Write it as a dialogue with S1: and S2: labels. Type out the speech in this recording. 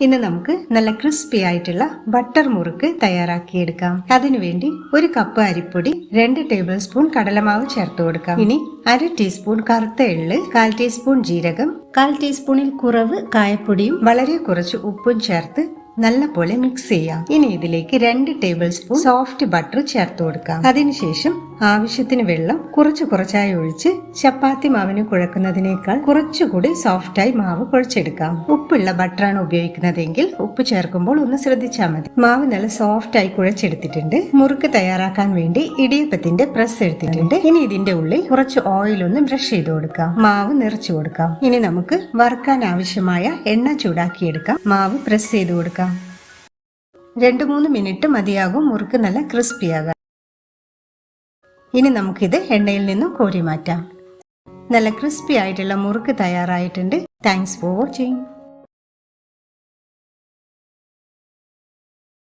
S1: ഇന്ന് നമുക്ക് നല്ല ക്രിസ്പി ആയിട്ടുള്ള ബട്ടർ മുറുക്ക് തയ്യാറാക്കിയെടുക്കാം. അതിനുവേണ്ടി ഒരു കപ്പ് അരിപ്പൊടി രണ്ട് ടേബിൾ സ്പൂൺ കടലമാവ് ചേർത്ത് കൊടുക്കാം. ഇനി അര ടീസ്പൂൺ കറുത്ത എള്ള് കാൽ ടീസ്പൂൺ ജീരകം കാൽ ടീസ്പൂണിൽ കുറവ് കായപ്പൊടിയും വളരെ കുറച്ച് ഉപ്പും ചേർത്ത് നല്ലപോലെ മിക്സ് ചെയ്യാം. ഇനി ഇതിലേക്ക് രണ്ട് ടേബിൾ സ്പൂൺ സോഫ്റ്റ് ബട്ടർ ചേർത്ത് കൊടുക്കാം. അതിനുശേഷം ആവശ്യത്തിന് വെള്ളം കുറച്ച് കുറച്ചായി ഒഴിച്ച് ചപ്പാത്തി മാവിന് കുഴക്കുന്നതിനേക്കാൾ കുറച്ചുകൂടി സോഫ്റ്റായി മാവ് കുഴച്ചെടുക്കാം. ഉപ്പുള്ള ബട്ടറാണ് ഉപയോഗിക്കുന്നതെങ്കിൽ ഉപ്പ് ചേർക്കുമ്പോൾ ഒന്ന് ശ്രദ്ധിച്ചാൽ മതി. മാവ് നല്ല സോഫ്റ്റായി കുഴച്ചെടുത്തിട്ടുണ്ട്. മുറുക്ക് തയ്യാറാക്കാൻ വേണ്ടി ഇടിയപ്പത്തിന്റെ പ്രസ് എടുത്തിട്ടുണ്ട്. ഇനി ഇതിന്റെ ഉള്ളിൽ കുറച്ച് ഓയിൽ ഒന്ന് ബ്രഷ് ചെയ്ത് കൊടുക്കാം. മാവ് നിറച്ചു കൊടുക്കാം. ഇനി നമുക്ക് വറുക്കാൻ ആവശ്യമായ എണ്ണ ചൂടാക്കിയെടുക്കാം. മാവ് പ്രസ് ചെയ്ത് കൊടുക്കാം. രണ്ട് മൂന്ന് മിനിറ്റ് മതിയാകും. മുറുക്ക് നല്ല ക്രിസ്പിയാകാൻ ഇനി നമുക്കിത് എണ്ണയിൽ നിന്നും കോരി മാറ്റാം നല്ല ക്രിസ്പി ആയിട്ടുള്ള മുറുക്ക് തയ്യാറായിട്ടുണ്ട്. Thanks for watching